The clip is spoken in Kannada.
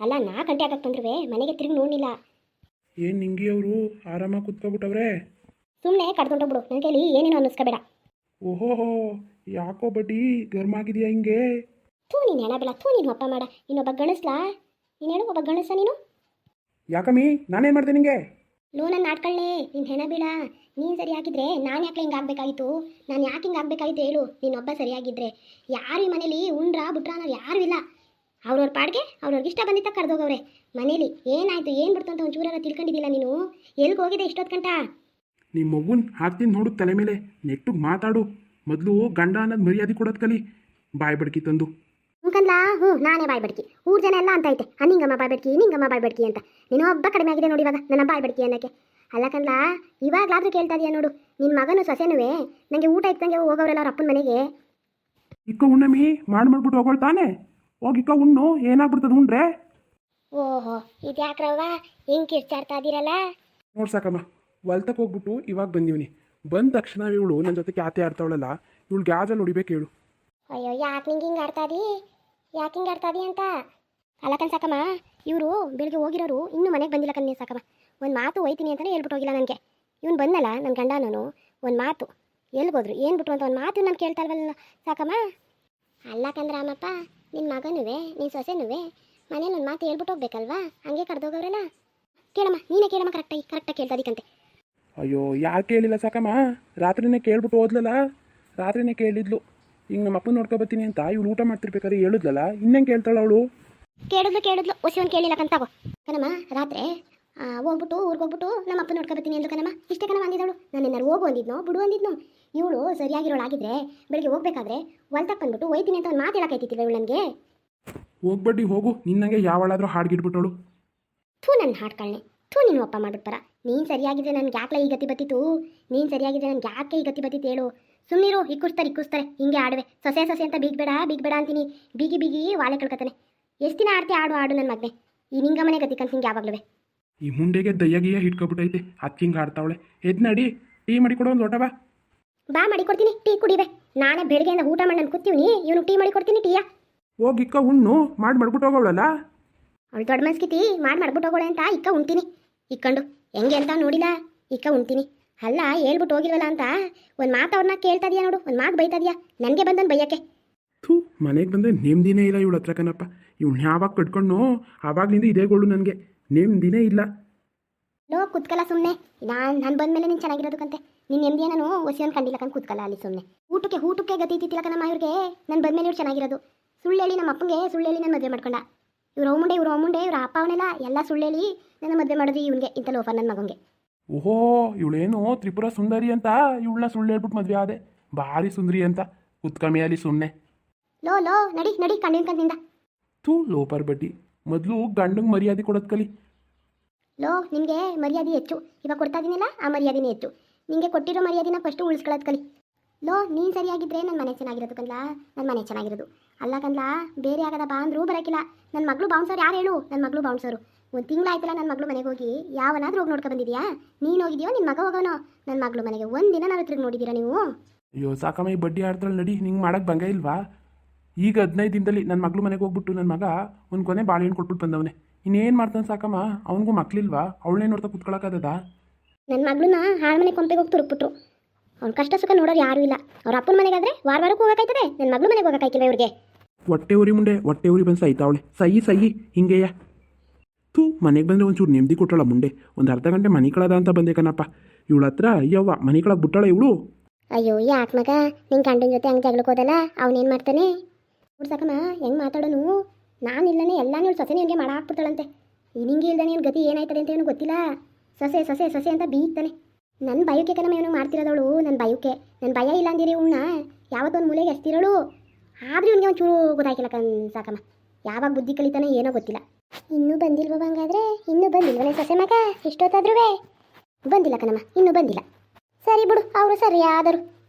ಅಲ್ಲ ನಾ ಗಂಟೆ ಆಗಕ್ಕೆ ಬಂದ್ರುವೆ ಮನೆಗೆ ತಿರುಗಿ ನೋಡಿಲ್ಲ ಏನು ನಿಂಗಿ ಅವರು? ಆರಾಮಾಗಿ ಕುತ್ಕೊಬಿಟ್ಟವ್ರೆ? ಸುಮ್ಮನೆ ಕಡ್ಕೊಂಡೋಗ್ಬಿಡು ನನ್ನ ಕೈಲಿ ಏನೇನು ಅನ್ನಿಸ್ಕೋಬೇಡ. ಓಹೋಹೋ ಯಾಕೋ ಬಡ್ಡಿ ಗರ್ಮ ಆಗಿದೆಯಾ ಹಿಂಗೆ? ಥೂ ನೀನು ಹೆಣ ಬೇಡ ಥೂ ನೀನು ಒಪ್ಪ ಮಾಡ. ಇನ್ನೊಬ್ಬ ಗಣಸ್ಲಾ ನೀನು ಹೇಳು ಒಬ್ಬ ಗಣಸ ನೀನು? ಯಾಕಮ್ಮಿ ನಾನೇನು ಮಾಡ್ದೆ ನಿಂಗೆ? ಲೋನನ್ನು ನನ್ನ ನಾಟ್ಕೊಳ್ಳೆ ನೀನು ಹೆಣ ಬೇಡ ನೀನು ಸರಿಯಾಗಿದ್ರೆ ನಾನು ಯಾಕೆ ಹಿಂಗೆ ಆಗಬೇಕಾಗಿತ್ತು? ನಾನು ಯಾಕೆ ಹಿಂಗೆ ಆಗಬೇಕಾಗಿತ್ತು ಹೇಳು ನೀನೊಬ್ಬ ಸರಿಯಾಗಿದ್ರೆ. ಯಾರು ಈ ಮನೇಲಿ ಉಂಡ್ರ ಬುಟ್ರ ಅನ್ನೋರು ಯಾರೂ ಇಲ್ಲ. ಅವ್ರವ್ರ ಪಾಡ್ಗೆ ಅವ್ರವ್ರಿಗೆ ಇಷ್ಟ ಬಂದಿತ್ತ ಕರೆದೋಗವ್ರೆ ಮನೇಲಿ ಏನಾಯ್ತು ಏನು ಬಿಡ್ತು ಅಂತ ಒಂಚೂರಾರ ತಿಳ್ಕೊಂಡಿದ್ದಿಲ್ಲ ನೀನು? ಎಲ್ಲಿಗೆ ಹೋಗಿದೆ ಇಷ್ಟೊತ್ತು ಗಂಟ? ನಿಮ್ಮ ಮಗುನ್ ಹಾಕ್ತೀನಿ ನೋಡು ತಲೆ ಮೇಲೆ. ನೆಟ್ಟಿಗೆ ಮಾತಾಡು. ಮೊದಲು ಗಂಡ ಅನ್ನೋದು ಮರ್ಯಾದೆ ಕೊಡೋದು ಕಲಿ. ಬಾಯ್ ಬಡ್ಕಿ ತಂದು. ಮುಖಂದ್ಲಾ ಹ್ಞೂ ನಾನೇ ಬಾಯ್ ಬಡ್ಕಿ. ಊರ್ ಜನ ಎಲ್ಲ ಅಂತ ಐತೆ. ಆ ನಿಂಗಮ್ಮ ಬಾಯ್ ಬಡ್ಕಿ ನಿಂಗಮ್ಮ ಬಾಯ್ ಬಡ್ಕಿ ಅಂತ. ನೀನು ಒಬ್ಬ ಕಡಿಮೆ ಆಗಿದೆ ನೋಡಿ ಇವಾಗ ನನ್ನ ಬಾಯ್ ಬಡ್ಕಿ ಅನ್ನಕ್ಕೆ. ಅಲ್ಲ ಕನ್ಲಾ ಇವಾಗಲಾದ್ರೂ ಕೇಳ್ತಾ ಇದೀಯ ನೋಡು. ನಿನ್ನ ಮಗನು ಸೊಸೆನುವೆ ನನಗೆ ಊಟ ಇತ್ತಂಗೆ ಹೋಗೋರೆಲ್ಲ ಅವ್ರ ಅಪ್ಪನ ಮನೆಗೆ. ಇಕ್ಕ ಉಣ್ಣಮಿ ಮಾಡಿ ಮಾಡ್ಬಿಟ್ಟು ಹೋಗೋಳ್ತಾನೆ ಹೋಗಿ ಇಕ್ಕ ಉಣ್ಣು ಏನಾಗ್ಬಿಡ್ತದ ಉಂಡ್ರೆ? ಓಹೋ ಇದ್ಯಾಕ್ರವ್ವ? ಹಿಂಗೆ ಕಿರ್ಚಾಡ್ತಾ ಇದೀರಲ್ಲ? ನೋಡ್ ಸಾಕಮ್ಮ ಹೊಲ್ತಕ್ಕೆ ಹೋಗ್ಬಿಟ್ಟು ಇವಾಗ ಬಂದಿವ್ನಿ. ಬಂದ ತಕ್ಷಣ ಇವಳು ನನ್ನ ಜೊತೆ ಕ್ಯಾತೆ ಆಡ್ತಾವಳಲ್ಲ ಇವಳು ಗ್ಯಾಸಲ್ಲಿ ಹೊಡಿಬೇಕು ಹೇಳು. ಅಯ್ಯೋ ಯಾಕೆ ನಿಂಗೆ ಹಿಂಗೆ ಆಡ್ತಾದಿ ಯಾಕೆ ಹಿಂಗೆ ಆಡ್ತಾದಿ ಅಂತ? ಅಲ್ಲ ಕಣ್ ಸಾಕಮ್ಮ ಇವರು ಬೆಳಿಗ್ಗೆ ಹೋಗಿರೋರು ಇನ್ನೂ ಮನೆಗೆ ಬಂದಿಲ್ಲ ಕಣ್ಣೆ ಸಾಕಮ್ಮ. ಒಂದು ಮಾತು ಹೋಯ್ತೀನಿ ಅಂತಲೇ ಹೇಳ್ಬಿಟ್ಟು ಹೋಗಿಲ್ಲ ನನಗೆ. ಇವ್ನು ಬಂದಲ್ಲ ನನ್ನ ಗಂಡ ನಾನು ಒಂದು ಮಾತು. ಎಲ್ಲಿಗೋದ್ರು ಏನು ಬಿಟ್ಟು ಅಂತ ಒಂದು ಮಾತು ನಾನು ಕೇಳ್ತಾ ಇಲ್ವಲ್ಲ ಸಾಕಮ್ಮ? ಅಲ್ಲ ಕಂದ್ರಾಮಪ್ಪ ನಿನ್ನ ಮಗನುವೆ ನಿನ್ನ ಸೊಸೆನುವೆ ಮನೇಲಿ ಒಂದು ಮಾತು ಹೇಳ್ಬಿಟ್ಟು ಹೋಗ್ಬೇಕಲ್ವಾ? ಹಂಗೆ ಕರೆದೋಗವ್ರಲ್ಲ ಕೇಳಮ್ಮ ನೀನೇ ಕೇಳಮ್ಮ ಕರೆಕ್ಟಾಗಿ ಕರೆಕ್ಟಾಗಿ ಕೇಳ್ತಾ ಇದಕ್ಕಂತೆ ಅಯ್ಯೋ ಯಾರು ಕೇಳಿಲ್ಲ ಸಾಕಮ್ಮ? ರಾತ್ರಿನೇ ಕೇಳ್ಬಿಟ್ಟು ಹೋದ್ಲಲ್ಲ? ರಾತ್ರಿನೇ ಕೇಳಿದ್ಲು. ಈಗ ನಮ್ಮ ಅಪ್ಪನ ನೋಡ್ಕೊ ಬರ್ತೀನಿ ಅಂತ ಇವಳು ಊಟ ಮಾಡ್ತಿರ್ಬೇಕಾದ್ರೆ ಹೇಳಿದ್ಲಲ್ಲ? ಇನ್ನೇನು ಕೇಳ್ತಾಳ ಅವಳು? ಕೇಳಿದ್ಲು ಕೇಳಿದ್ಲು. ಒಸಿವನ್ ಕೇಳಿಲ್ಲ ಕಂತಾಗೋ ಕಣಮ್ಮ ರಾತ್ರಿ ಹೋಗ್ಬಿಟ್ಟು ಊರಿಗೆ ಹೋಗ್ಬಿಟ್ಟು ನಮ್ಮ ಅಪ್ಪ ನೋಡ್ಕೊ ಬರ್ತೀನಿ ಅಂದ್ಲು ಕಣಮ್ಮ. ಇಷ್ಟೇ ಕಣಮ್ಮ ಅಂದಿದ್ದಳು ನಾನು ಏನಾರು ಹೋಗು ಅಂದಿದ್ನೋ ಬಿಡು ಅಂದಿದ್ನು. ಇವಳು ಸರಿಯಾಗಿರೋಳಾಗಿದ್ರೆ ಬೆಳಿಗ್ಗೆ ಹೋಗ್ಬೇಕಾದ್ರೆ ಹೊಲ್ತಕ್ಕೆ ಬಂದ್ಬಿಟ್ಟು ಹೋಯ್ತೀನಿ ಅಂತ ಒಂದು ಮಾತು ಹೇಳಕೈತಿತ್ತಿಲ್ಲ ಇವಳು ನನಗೆ. ಹೋಗ್ಬಡ್ಡಿ ಹೋಗು. ನಿನ್ನಂಗೆ ಯಾವಳಾದರೂ ಹಾಡ್ಗಿಟ್ಬಿಟ್ಟವಳು ಥೂ ನನ್ನ ಹಾಡ್ಕಳ್ನೆ ಥೂ ನೀನು ಅಪ್ಪ ಮಾಡ್ಬಿಟ್ಟು ಬರ ನೀನು ಸರಿಯಾಗಿದ್ರೆ ನನ್ಗೆ ಯಾಕೆ ಈ ಗತಿ ಬತ್ತಿತ್ತು? ನೀನು ಸರಿಯಾಗಿದ್ರೆ ನನ್ಗೆ ಯಾಕೆ ಈ ಗತಿ ಬತ್ತಿತ್ತು ಹೇಳು. ಸುಮ್ಮನಿರು ಇಕ್ಕುಸ್ತಾರೆ ಇಕ್ಕುಸ್ತಾರೆ ಹಿಂಗೆ ಆಡುವೆ. ಸೊಸೆ ಸೊಸೆ ಅಂತ ಬೀಗಬೇಡ ಬೀಗ್ಬೇಡ ಅಂತೀನಿ. ಬೀಗಿ ಬೀಗಿ ವಾಲೆ ಕಳ್ಕೊತಾನೆ. ಎಷ್ಟು ದಿನ ಆಡ್ತಿ? ಆಡು ಆಡು ನನ್ನ ಮಗನೆ. ಈ ನಿಂಗ ಮನೆ ಗತಿ ಕನ್ಸಿಂಗೆ ಯಾವಾಗ್ಲೂ ಈ ಮುಂಡೆಗೆ ದಯ್ಯಗಿಯ ಹಿಡ್ಕೊಬಿಟ್ಟೈತೆ. ಹಿಂಗೆ ಆಡ್ತಾವಳೆ. ಎದ್ ನಡಿ ಟೀ ಮಾಡಿ ಕೊಡೋ ಒಂದು ಬಾ ಬಾ ಮಾಡಿ ಕೊಡ್ತೀನಿ ಟೀ ಕುಡಿವೆ. ನಾಳೆ ಬೆಳಗ್ಗೆಯಿಂದ ಊಟ ಮಾಡಿ ನಾನು ಕೂತೀವಿ ಇವನು ಟೀ ಮಾಡಿ ಕೊಡ್ತೀನಿ ಟೀಯಾ. ಹೋಗಿ ಇಕ್ಕ ಉಣ್ಣು ಮಾಡಿ ಮಾಡ್ಬಿಟ್ಟು ಹೋಗೋಳಲ್ಲ? ಅವಳು ದೊಡ್ಡ ಮನ್ಸ್ಕಿತಿ ಮಾಡಿ ಮಾಡ್ಬಿಟ್ಟು ಹೋಗೋಳೆ ಅಂತ ಇಕ್ಕ ಉಣ್ತೀನಿ. ಇಕ್ಕಂಡು ಹೆಂಗೆ ಅಂತ ನೋಡಿಲ್ಲ ಇಕ್ಕ ಉಣ್ತೀನಿ. ಅಲ್ಲ ಹೇಳ್ಬಿಟ್ಟು ಹೋಗಿಲ್ವಲ್ಲ ಅಂತ ಒಂದು ಮಾತು ಅವ್ರನ್ನ ಕೇಳ್ತಾ ಇದೀಯ ನೋಡು ಒಂದು ಮಾತು ಬೈತಾ ಇದೀಯ ನನಗೆ ಬಂದನ್ ಬೈಯಕ್ಕೆ. ಥೂ ಮನೆಗೆ ಬಂದರೆ ನೆಮ್ಮದಿನೇ ಇಲ್ಲ ಇವಳ ಹತ್ರ ಕಣಪ್ಪ. ಇವಳು ಯಾವಾಗ ಕಟ್ಕೊಂಡು ಆವಾಗಲಿಂದ ಇದೇ ಗೋಳು ನನಗೆ. ನೆಮ್ಮದಿನೇ ಇಲ್ಲ. ಲೋ ಕುತ್ಕಲ್ಲ ಸುಮ್ಮನೆ ನಾನು ನಾನು ಬಂದ್ಮೇಲೆ ನೀನು ಚೆನ್ನಾಗಿರೋದಕ್ಕಂತೆ ನೀನು ನೆಮ್ಮದಿಯ ನಾನು ಒಸಿಯನ್ ಕಂಡಿಲ್ಲ ಕಂಡು ಕೂತ್ಕಲ್ಲ ಅಲ್ಲಿ ಸುಮ್ಮನೆ ಊಟಕ್ಕೆ ಊಟಕ್ಕೆ ಗತಿ ಇತ್ತಿಲ್ಲ ನಮ್ಮ ಇವ್ರಿಗೆ. ನಾನು ಬಂದ್ಮೇಲೆ ಇವ್ರು ಚೆನ್ನಾಗಿರೋದು. ಸುಳ್ಳು ಹೇಳಿ ನಮ್ಮ ಅಪ್ಪಂಗೆ ಸುಳ್ಳು ಹೇಳಿ ನಾನು ಮದುವೆ ಮಾಡ್ಕೊಂಡ. ಇವ್ರ ಅಮ್ಮುಂಡೆ ಇವ್ರ ಅಮ್ಮುಂಡೆ ಇವ್ರ ಅಪ್ಪ ಅವನೆಲ್ಲ ಎಲ್ಲ ಸುಳ್ಳು ಹೇಳಿ ನನ್ನ ಮದುವೆ ಮಾಡೋದು ಇವನಿಗೆ ಇಂಥ ಲೋಫರ್ ನನ್ನ ಮಗಂಗೆ. ಓಹೋ ಇವಳೇನು ತ್ರಿಪುರ ಸುಂದರಿ ಅಂತ ಇವಳನ್ನ ಸುಳ್ಳು ಹೇಳ್ಬಿಟ್ಟು ಮದುವೆ ಆದೆ. ಭಾರಿ ಸುಂದರಿ ಅಂತ. ಕುತ್ಕಮಿ ಅಲ್ಲಿ ಸುಮ್ಮನೆ ಲೋ ಲೋ ನಡಿ ನಡಿ ಕಣ್ಣಿನ ಕಂದಿಂದ ತೂ ಲೋಪರ್ ಬಡ್ಡಿ. ಮೊದಲು ಗಂಡಂಗೆ ಮರ್ಯಾದೆ ಕೊಡೋದು ಕಲಿ. ಲೋ ನಿಮಗೆ ಮರ್ಯಾದೆ ಹೆಚ್ಚು. ಇವಾಗ ಕೊಡ್ತಾ ಇದೀನಲ್ಲ ಆ ಮರ್ಯಾದೆನೇ ಹೆಚ್ಚು. ನಿಮಗೆ ಕೊಟ್ಟಿರೋ ಮರ್ಯಾದೆನ ಫಸ್ಟು ಉಳಿಸ್ಕೊಳ್ಳೋದು ಕಲಿ. ಲೋ ನೀನು ಸರಿಯಾಗಿದ್ರೆ ನನ್ನ ಮನೆ ಚೆನ್ನಾಗಿರೋದು ಕಂದ್ಲ? ನನ್ನ ಮನೆ ಚೆನ್ನಾಗಿರೋದು. ಅಲ್ಲ ಕಂದ್ಲ ಬೇರೆ ಆಗದ ಬಾ ಅಂದ್ರೂ ಬರೋಕ್ಕಿಲ್ಲ ನನ್ನ ಮಗಳು ಬೌನ್ಸರ್ ಯಾರು ಹೇಳು? ನನ್ನ ಮಗಳು ಬೌನ್ಸರು ಒಂದು ತಿಂಗಳಾಯ್ತಲ್ಲ ನನ್ನ ಮಗಳು ಮನೆಗೆ ಹೋಗಿ. ಯಾವನಾದ್ರೂ ಹೋಗಿ ನೋಡ್ಕೊ ಬಂದಿದ್ಯಾ? ನೀನು ಹೋಗಿದ್ಯೋ ನಿನ್ನ ಮಗ ಹೋಗೋನೋ? ನನ್ನ ಮಗಳು ಮನೆಗೆ ಒಂದಿನ ನಾನು ತಿರುಗಿ ನೋಡಿದ್ದೀರಾ ನೀವು? ಅಯ್ಯೋ ಸಾಕಮ್ಮ ಈ ಬಡ್ಡಿ ಆಡ್ತಾಳೆ ನಡಿ ನಿಂಗೆ ಮಾಡಕ್ಕೆ ಬಂಗ ಇಲ್ವಾ? ಈಗ ಹದಿನೈದು ದಿನದಲ್ಲಿ ನನ್ನ ಮಗಳು ಮನೆಗೆ ಹೋಗ್ಬಿಟ್ಟು ನನ್ನ ಮಗ ಒಂದು ಕೊನೆ ಬಾಳೆಹಣ್ಣು ಕೊಟ್ಬಿಟ್ಟು ಬಂದವನೆ. ಇನ್ನೇನು ಮಾಡ್ತಾನೆ ಸಾಕಮ್ಮ? ಅವನಿಗೂ ಮಕ್ಳಿಲ್ವಾ? ಅವಳನ್ನೇ ನೋಡ್ತಾ ಕುತ್ಕೊಳಕ್ಕಾಗದ ನನ್ನ ಮಗಳನ್ನ ಹಾಳು ಮನೆ ಕೊಂಪೆಗೆ ಹೋಗಿ ತುರುಕ್ಬಿಟ್ರು. ಅವ್ನು ಕಷ್ಟ ಸುಖ ನೋಡೋರು ಯಾರೂ ಇಲ್ಲ. ಅವ್ರ ಅಪ್ಪನ ಮನೆಗಾದ್ರೆ ವಾರ ವಾರಕ್ಕೂ ಹೋಗೋಕ್ಕಾಯ್ತದೆ ನನ್ನ ಮಗಳು ಮನೆಗೆ ಹೋಗೋಕ್ಕಾಯ್ತಿಲ್ಲ ಇವ್ರಿಗೆ? ಹೊಟ್ಟೆ ಉರಿ ಮುಂಡೆ ಹೊಟ್ಟೆ ಉರಿ ಬಂದು ಅವಳೆ. ಸೈ ಸೈ ಹಿಂಗೆಯ? ತು ಮನೆಗೆ ಬಂದರೆ ಒಂಚೂರು ನೆಮ್ಮದಿ ಕೊಟ್ಟಳ ಮುಂಡೆ ಒಂದು ಅರ್ಧ ಗಂಟೆ ಮನೆ ಕಳದ ಅಂತ ಬಂದೆ ಕಣಪ್ಪ. ಇವಳ ಹತ್ರ ಅಯ್ಯವ್ವ ಮನೆ ಕಳಗೆ ಬಿಟ್ಟಳ ಇವಳು? ಅಯ್ಯೋ ಯಾಕೆ ಮಗ? ನಿನ್ನ ಗಂಡನ ಜೊತೆ ಹಂಗೆ ಜಗಳಕ್ಕೆ ಹೋದಲ್ಲ ಅವನೇನು ಮಾಡ್ತಾನೆ? ಸಾಕಮ್ಮ ಹೆಂಗೆ ಮಾತಾಡೋನು? ನಾನು ಇಲ್ಲನೇ ಎಲ್ಲ ನೀವು ಸೊಸೆ ನಿನಗೆ ಮಾಡ ಹಾಕ್ಬಿಡ್ತಾಳಂತೆ. ನಿಂಗೆ ಇಲ್ದಾನೆ ಏನು ಗತಿ ಏನಾಯ್ತದೆ ಅಂತ ಏನು ಗೊತ್ತಿಲ್ಲ. ಸೊಸೆ ಸೊಸೆ ಸೊಸೆ ಅಂತ ಬೀಗ್ತಾನೆ. ನನ್ನ ಭಯಕ್ಕೆ ಕಣಮ್ಮ ಇವನು ಮಾಡ್ತಿರೋದವಳು ನನ್ನ ಬಯೋಕೆ. ನನ್ನ ಭಯ ಇಲ್ಲ ಅಂದಿರಿ ಇವನ್ನ ಯಾವತ್ತೊಂದು ಮೂಲೆಗೆ ಎಸ್ತಿರೋಳು. ಆದ್ರೆ ಇವನಿಗೆ ಒಂಚೂರು ಗೊತ್ತಾಗಿಲ್ಲ ಕಣ್ ಸಾಕಮ್ಮ. ಯಾವಾಗ ಬುದ್ಧಿ ಕಲಿತಾನೆ ಏನೋ ಗೊತ್ತಿಲ್ಲ. ಇನ್ನೂ ಬಂದಿಲ್ವ ಹಂಗಾದ್ರೆ? ಇನ್ನೂ ಬಂದಿಲ್ವನೇ ಸೊಸೆ ಮಗ? ಎಷ್ಟೊತ್ತಾದ್ರೂ ಬಂದಿಲ್ಲ ಕಣಮ್ಮ, ಇನ್ನೂ ಬಂದಿಲ್ಲ. ಸರಿ ಬಿಡು, ಅವರು ಸರಿಯಾದರು.